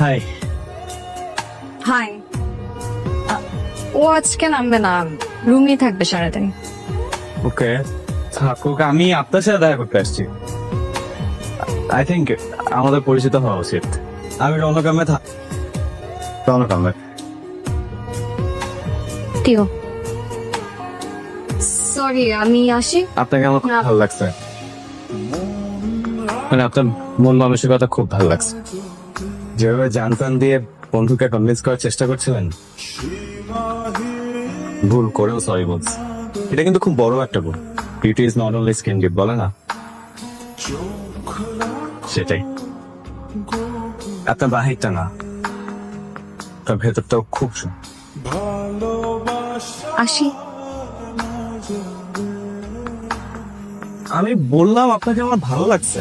High high ও আজকে নামবে না। রুমই থাকবে সারাদিন। ওকে থাকুক আমি আপনার সাথে দেখা করতে আসছি। আই থিঙ্ক আমাদের পরিচিত হওয়া উচিত। আমি রণকামে থাক রণকামে। টিও সরি আমি আসি। আপনাকে আমার খুব ভালো লাগছে। মানে আপনার মন মানসিকতা খুব ভালো লাগছে। যেভাবে জানতাম দিয়ে বন্ধুকে কনভিন্স করার চেষ্টা করছিলেন? ভুল করেও সরি বলছি। এটা কিন্তু খুব বড় একটা ভুল। Beauty is not only skin deep বলে না? সেটাই। আপনার বাহিরটা না তার ভেতরটাও খুব সুন্দর। আসি আমি বললাম আপনাকে আমার ভালো লাগছে।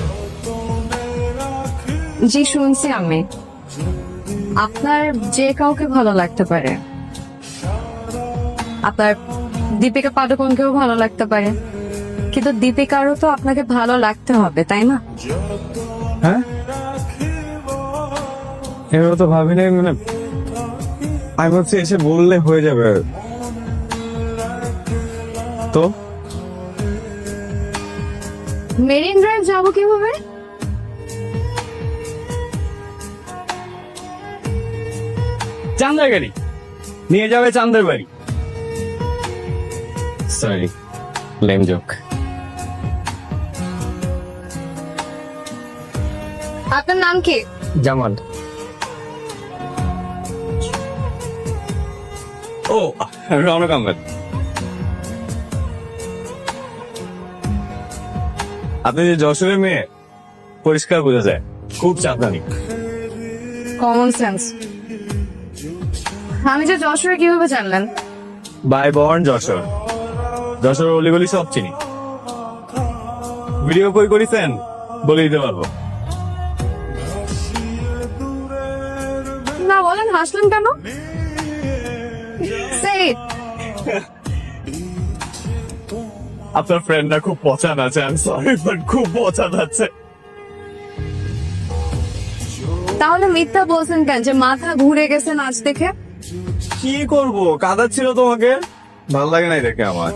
জি শুনছি আমি। আপনার যে কাউকে ভালো লাগতে পারে। আপনার দীপিকা পাডুকোনকেও ভালো লাগতে পারে। কিন্তু দীপিকারও তো আপনাকে ভালো লাগতে হবে তাই না? হ্যাঁ? এভাবে তো ভাবি নাই মানে আমি ভাবছি এসে বললে হয়ে যাবে তো? মেরিন ড্রাইভ যাব কীভাবে? চান্দের গাড়ি। নিয়ে যাবে চান্দের বাড়ি। সরি লেম জোক আপনার নাম কি? জামাল। ও রৌনক আহমেদ। আপনি যে যশোরের মেয়ে পরিষ্কার বোঝা যায় খুব চাঁদানি কমন সেন্স আমি যে যশোরে কীভাবে জানলেন বাই বর্ন যশোর। যশোর অলিগলি সব চিনি। ভিডিও কই করেছেন? বলে দিতে পারব। না বলেন হাসলেন কেন. আপনার ফ্রেন্ডরা খুব পচা আছে আমি সরি বাট খুব পচা আছে তাহলে মিথ্যা বলছেন কেন? যে মাথা ঘুরে গেছে নাচ দেখে? কি করব? কাদা ছিল তোমাকে? ভালো লাগে নাই দেখে আমার।